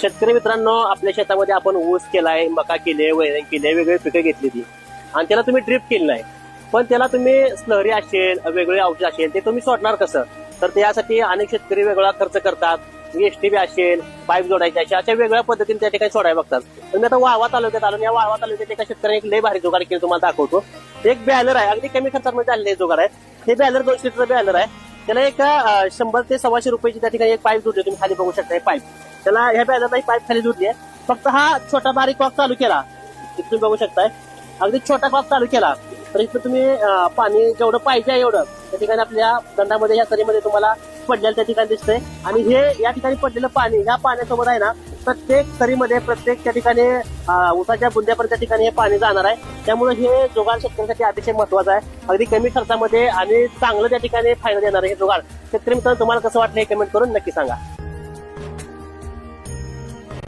शेतकरी मित्रांनो आपल्या शेतामध्ये आपण ऊस केलाय मका केले वैरण केले वेगळी पिकं घेतली ती. आणि त्याला तुम्ही ड्रिप केलं नाही. पण त्याला तुम्ही स्लहरी असेल वेगळे औषध असेल ते तुम्ही सोडणार कसं? तर त्यासाठी अनेक शेतकरी वेगळा खर्च करतात. एसटीबी असेल पाईप जोडायचे असेल अशा वेगळ्या पद्धतीने त्या ठिकाणी सोडायला बघतात. पण मी आता वाहवा तालुक्यात आलो या वाहवा तालुक्यात एका शेतकऱ्याने एक लय भारी जुगाड केली तुम्हाला दाखवतो. एक बॅलर आहे अगदी कमी खर्चामध्ये आलेले जुगाड आहे. हे बॅलर दोनशे लिटर बॅलर आहे. त्याला एक शंभर ते सव्वाशे रुपयाची त्या ठिकाणी एक पाईप जोडली. तुम्ही खाली बघू शकता हे पाईप. त्याला ह्या बॅलरला एक पाईप खाली जोडली आहे. फक्त हा छोटा बारीक कॉक चालू केला. तुम्ही बघू शकताय. अगदी छोटा कॉक चालू केला. तर इथं तुम्ही पाणी जेवढं पाहिजे एवढं त्या ठिकाणी आपल्या दंडामध्ये या तरीमध्ये तुम्हाला पडलेलं त्या ठिकाणी दिसतंय. आणि हे या ठिकाणी पडलेलं पाणी या पाण्यासोबत आहे ना प्रत्येक तरीमध्ये प्रत्येक त्या ठिकाणी उसाच्या बुंद्यापर्यंत त्या ठिकाणी हे पाणी जाणार आहे. त्यामुळे हे जोगाड शेतकऱ्यांसाठी अतिशय महत्वाचं आहे. अगदी कमी खर्चामध्ये आणि चांगलं त्या ठिकाणी फायदा देणार आहे हे जोगाड. शेतकरी मित्रांनो तुम्हाला कसं वाटलं हे कमेंट करून नक्की सांगा.